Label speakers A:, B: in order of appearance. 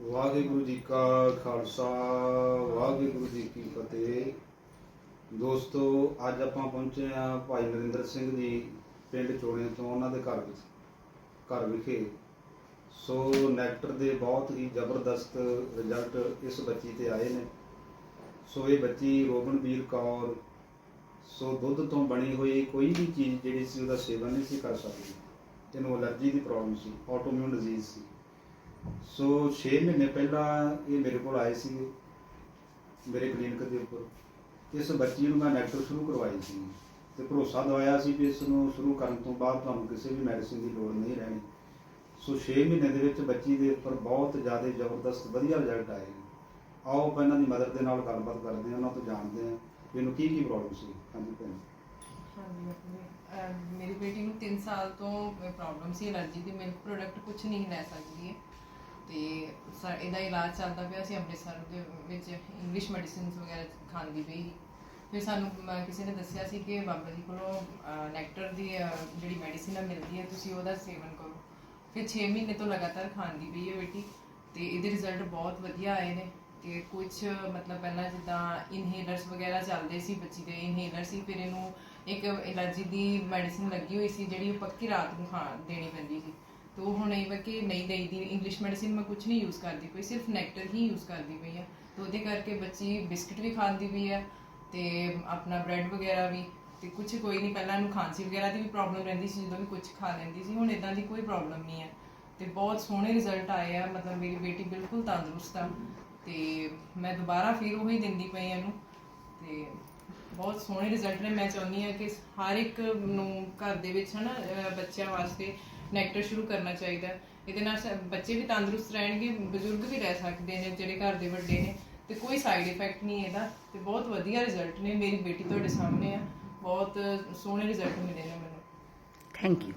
A: ਵਾਹਿਗੁਰੂ ਜੀ ਕਾ ਖਾਲਸਾ, ਵਾਹਿਗੁਰੂ ਜੀ ਕੀ ਫਤਿਹ। ਦੋਸਤੋ, ਅੱਜ ਆਪਾਂ ਪਹੁੰਚੇ ਆ ਭਾਈ ਨਰਿੰਦਰ ਸਿੰਘ ਜੀ ਪਿੰਡ ਚੋਣੇ ਤੋਂ, ਉਹਨਾਂ ਦੇ ਘਰ ਵਿੱਚ, ਘਰ ਵਿਖੇ। ਸੋ ਨੈਕਟਰ ਦੇ ਬਹੁਤ ਹੀ ਜ਼ਬਰਦਸਤ ਰਿਜ਼ਲਟ ਇਸ ਬੱਚੀ ਤੇ ਆਏ ਨੇ। ਸੋ ਇਹ ਬੱਚੀ ਰੋਬਨਵੀਰ ਕੌਰ, ਸੋ ਦੁੱਧ ਤੋਂ ਬਣੀ ਹੋਈ ਕੋਈ ਵੀ ਚੀਜ਼ ਜਿਹੜੀ ਸੀ, ਉਹਦਾ ਸੇਵਨ ਨਹੀਂ ਸੀ ਕਰ ਸਕਦੀ। ਇਹਨੂੰ ਅਲਰਜੀ ਦੀ ਪ੍ਰੋਬਲਮ ਸੀ ਆਟੋਇਮਿਊਨ ਡਿਜ਼ੀਜ਼ ਸੀ। ਸੋ 6 ਮਹੀਨੇ ਪਹਿਲਾਂ ਇਹ ਮੇਰੇ ਕੋਲ ਆਏ ਸੀ ਮੇਰੇ ਕਲੀਨਿਕ ਦੇ ਉੱਪਰ। ਇਸ ਬੱਚੀ ਨੂੰ ਮੈਂ ਨੈਕਟਰ ਸ਼ੁਰੂ ਕਰਵਾਈ ਸੀ। ਤੇ ਭਰੋਸਾ ਦਵਾਇਆ ਸੀ ਵੀ ਇਸ ਨੂੰ ਸ਼ੁਰੂ ਕਰਨ ਤੋਂ ਬਾਅਦ ਤੁਹਾਨੂੰ ਕਿਸੇ ਵੀ ਮੈਡੀਸਿਨ ਦੀ ਲੋੜ ਨਹੀਂ ਰਹਿਣੀ। ਸੋ 6 ਮਹੀਨੇ ਦੇ ਵਿੱਚ ਬੱਚੀ ਦੇ ਉੱਪਰ ਬਹੁਤ ਜ਼ਿਆਦਾ ਜ਼ਬਰਦਸਤ ਵਧੀਆ ਰਿਜ਼ਲਟ ਆਏ। ਆਓ ਆਪਾਂ ਇਹਨਾਂ ਦੀ ਮਦਦ ਦੇ ਨਾਲ ਗੱਲਬਾਤ ਕਰਦੇ ਹਾਂ, ਉਹਨਾਂ ਤੋਂ ਜਾਣਦੇ ਹਾਂ ਇਹਨੂੰ ਕੀ ਕੀ ਪ੍ਰੋਬਲਮ ਸੀ। ਹਾਂਜੀ ਭੈਣ
B: ਮੇਰੀ ਬੇਟੀ ਨੂੰ 3 ਸਾਲ ਤੋਂ ਪ੍ਰੋਬਲਮ ਸੀ ਅਲਰਜੀ ਦੀ। ਮਿਲਕ ਪ੍ਰੋਡਕਟ ਕੁਝ ਨਹੀਂ ਲੈ ਸਕਦੀ ਹੈ। ਤੇ ਸਾ- ਇਹਦਾ ਇਲਾਜ ਚੱਲਦਾ ਪਿਆ ਸੀ ਅੰਮ੍ਰਿਤਸਰ ਦੇ ਵਿੱਚ ਇੰਗਲਿਸ਼ ਮੈਡੀਸਿਨਸ ਵਗੈਰਾ ਖਾਂਦੀ ਪਈ ਸੀ। ਫਿਰ ਸਾਨੂੰ ਮ- ਕਿਸੇ ਨੇ ਦੱਸਿਆ ਸੀ ਕਿ ਬਾਬਾ ਜੀ ਕੋਲੋਂ ਅਹ, ਨੈਕਟਰ ਦੀ ਅਹ, ਜਿਹੜੀ ਮੈਡੀਸਿਨ ਆ ਮਿਲਦੀ ਹੈ ਤੁਸੀਂ ਉਹਦਾ ਸੇਵਨ ਕਰੋ ਫਿਰ 6 ਮਹੀਨੇ ਤੋਂ ਲਗਾਤਾਰ ਖਾਂਦੀ ਪਈ ਹੈ ਬੇਟੀ ਤੇ ਇਹਦੇ ਰਿਜ਼ਲਟ ਬਹੁਤ ਵਧੀਆ ਆਏ ਨੇ ਤੇ ਕੁਝ ਮਤਲਬ ਪਹਿਲਾਂ ਜਿੱਦਾਂ ਇਨਹੇਲਰਸ ਵਗੈਰਾ ਚੱਲਦੇ ਸੀ ਬੱਚੀ ਦੇ ਇਨਹੇਲਰ ਸੀ ਫਿਰ ਇਹਨੂੰ ਇੱਕ ਐਲਰਜੀ ਦੀ ਮੈਡੀਸਿਨ ਲੱਗੀ ਹੋਈ ਸੀ ਜਿਹੜੀ ਉਹ ਪੱਕੀ ਰਾਤ ਨੂੰ ਖਾ ਦੇਣੀ ਪੈਂਦੀ ਸੀ ਤੇ ਉਹ ਹੁਣ ਇਹ ਵਾ ਕਿ ਨਹੀਂ ਦੇਈਦੀ ਇੰਗਲਿਸ਼ ਮੈਡੀਸਿਨ ਮੈਂ ਕੁਝ ਨਹੀਂ ਯੂਜ਼ ਕਰਦੀ ਪਈ, ਸਿਰਫ ਨੈਕਟਰ ਹੀ ਯੂਜ਼ ਕਰਦੀ ਪਈ ਆ। ਤੇ ਉਹਦੇ ਕਰਕੇ ਬੱਚੀ ਬਿਸਕਟ ਵੀ ਖਾਂਦੀ ਪਈ ਆ ਤੇ ਆਪਣਾ ਬ੍ਰੈਡ ਵਗੈਰਾ ਵੀ, ਤੇ ਕੁਝ ਕੋਈ ਨਹੀਂ, ਪਹਿਲਾਂ ਇਹਨੂੰ ਖਾਂਸੀ ਵਗੈਰਾ ਦੀ ਵੀ ਪ੍ਰੋਬਲਮ ਰਹਿੰਦੀ ਸੀ, ਜਦੋਂ ਵੀ ਕੁਝ ਖਾ ਲੈਂਦੀ ਸੀ, ਹੁਣ ਇਦਾਂ ਦੀ ਕੋਈ ਪ੍ਰੋਬਲਮ ਨਹੀਂ ਹੈ ਤੇ ਬਹੁਤ ਸੋਹਣੇ ਰਿਜ਼ਲਟ ਆਏ ਆ, ਮਤਲਬ ਮੇਰੀ ਬੇਟੀ ਬਿਲਕੁਲ ਤੰਦਰੁਸਤ ਆ। ਤੇ ਮੈਂ ਦੁਬਾਰਾ ਫਿਰ ਉਹੀ ਦਿੰਦੀ ਪਈ ਇਹਨੂੰ, ਤੇ ਬਹੁਤ ਸੋਹਣੇ ਰਿਜ਼ਲਟ ਨੇ। ਮੈਂ ਚਾਹੁੰਦੀ ਹਾਂ ਕਿ ਹਰ ਇੱਕ ਨੂੰ ਘਰ ਦੇ ਵਿੱਚ ਹਨਾ, ਅਹ ਬੱਚਿਆਂ ਵਾਸਤੇ ਨੈਕਟਰ ਸ਼ੁਰੂ ਕਰਨਾ ਚਾਹੀਦਾ। ਹੈ। ਇਹਦੇ ਨਾਲ ਸ- ਬੱਚੇ ਵੀ ਤੰਦਰੁਸਤ ਰਹਿਣਗੇ, ਬਜ਼ੁਰਗ ਵੀ ਰਹਿ ਸਕਦੇ ਨੇ ਜਿਹੜੇ ਘਰ ਦੇ ਵੱਡੇ ਨੇ। ਤੇ ਕੋਈ ਸਾਈਡ ਇਫੈਕਟ ਨਹੀਂ ਇਹਦਾ। ਤੇ ਬਹੁਤ ਵਧੀਆ ਰਿਜ਼ਲਟ ਨੇ। ਮੇਰੀ ਬੇਟੀ ਤੁਹਾਡੇ ਸਾਹਮਣੇ ਆ। ਬਹੁਤ ਸੋਹਣੇ ਰਿਜ਼ਲਟ ਮਿਲੇ ਨੇ ਮੈਨੂੰ।
C: Thank you